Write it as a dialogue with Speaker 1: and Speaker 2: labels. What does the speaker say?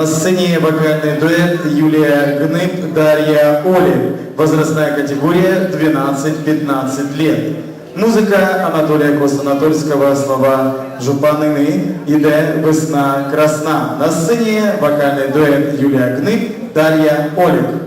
Speaker 1: На сцене вокальный дуэт Юлия Гнып, Дарья Оли. Возрастная категория 12-15 лет. Музыка Анатолия Костанатольского слова "Жупаныны", иде весна красна». На сцене вокальный дуэт Юлия Гнып, Дарья Олик.